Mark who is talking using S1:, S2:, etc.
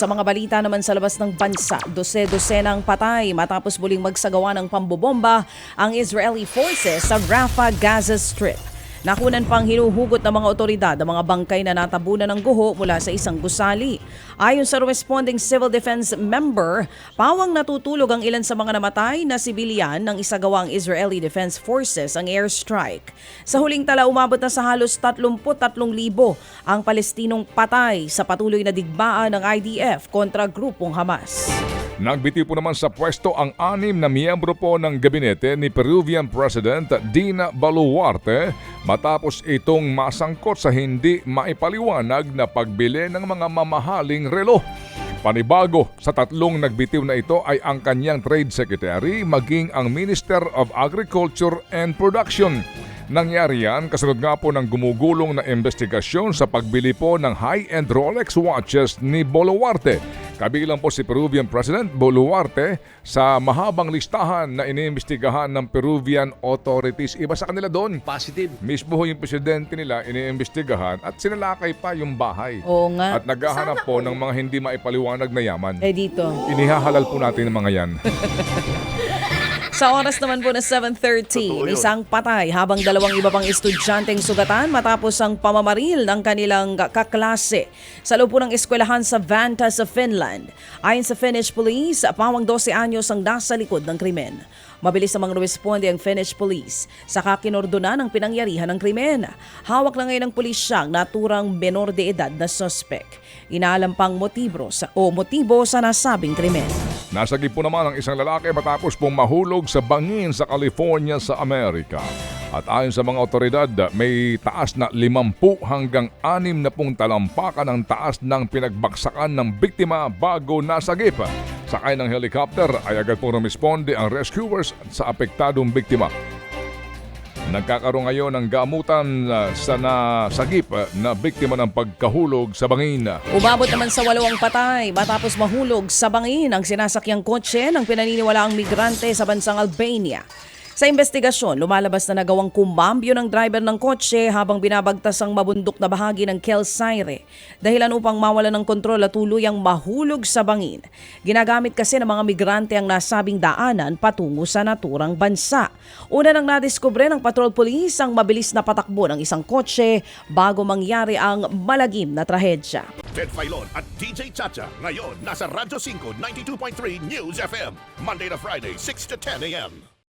S1: Sa mga balita naman sa labas ng bansa, dose-dosenang patay matapos muling magsagawa ng pambobomba ang Israeli forces sa Rafah, Gaza Strip. Nakunan pang hinuhugot ng mga otoridad ang mga bangkay na natabunan ng guho mula sa isang gusali. Ayon sa responding civil defense member, pawang natutulog ang ilan sa mga namatay na sibilyan ng isagawang Israeli Defense Forces ang airstrike. Sa huling tala, umabot na sa halos 33,000 ang Palestinong patay sa patuloy na digmaan ng IDF kontra grupong Hamas.
S2: Nagbiti po naman sa pwesto ang anim na miyembro po ng gabinete ni Peruvian President Dina Boluarte matapos itong masangkot sa hindi maipaliwanag na pagbili ng mga mamahaling relo. Panibago sa tatlong nagbitiw na ito ay ang kanyang Trade Secretary maging ang Minister of Agriculture and Production. Nangyari yan kasunod nga po ng gumugulong na investigasyon sa pagbili po ng high-end Rolex watches ni Boluarte. Kabilang po si Peruvian President Boluarte sa mahabang listahan na iniimbestigahan ng Peruvian authorities. Iba sa kanila doon.
S3: Positive.
S2: Mismo ho yung presidente nila iniimbestigahan at sinalakay pa yung bahay.
S1: Oo nga.
S2: At naghahanap po ng mga hindi maipaliwanag na yaman.
S1: Eh dito.
S2: Inihahalal po natin ang mga yan.
S1: Sa oras naman po na 7.13, isang patay habang dalawang iba pang estudyanteng sugatan matapos ang pamamaril ng kanilang kaklase sa loob po ng eskwelahan sa Vanta sa Finland. Ayon sa Finnish police, pawang 12 anyos ang nasa likod ng krimen. Mabilis namang responde ang Finnish police sa kakinordonan ng pinangyarihan ng krimen. Hawak na ngayon ng pulisya ang naturang menor de edad na suspect. Inaalam pang motibo sa, o motibo sa nasabing krimen.
S2: Nasagip po naman ang isang lalaki matapos pong mahulog sa bangin sa California sa Amerika. At ayon sa mga otoridad, may taas na 50 hanggang 6 na pong talampakan ang taas ng pinagbaksakan ng biktima bago nasagip. Sakay ng helicopter ay agad pong rumisponde ang rescuers sa apektadong biktima. Nagkakaroon ngayon ng gamutan uh, sa nasagip uh, na biktima ng pagkahulog sa bangin.
S1: Umabot naman sa walawang patay matapos mahulog sa bangin ang sinasakyang kotse ng pinaniniwalaang migrante sa bansang Albania. Sa investigasyon, lumalabas na nagawang kumambyo ng driver ng kotse habang binabagtas ang mabundok na bahagi ng Kelsaire dahilan upang mawalan ng kontrol at tuluyang mahulog sa bangin. Ginagamit kasi ng mga migrante ang nasabing daanan patungo sa naturang bansa. Una nang nadiskubre ng patrol police ang mabilis na patakbo ng isang kotse bago mangyari ang malagim na trahedya.
S4: Ted Filon at DJ Chacha. Ngayon, nasa Radyo 5, 92.3 News FM. Monday to Friday, 6 to 10 a.m.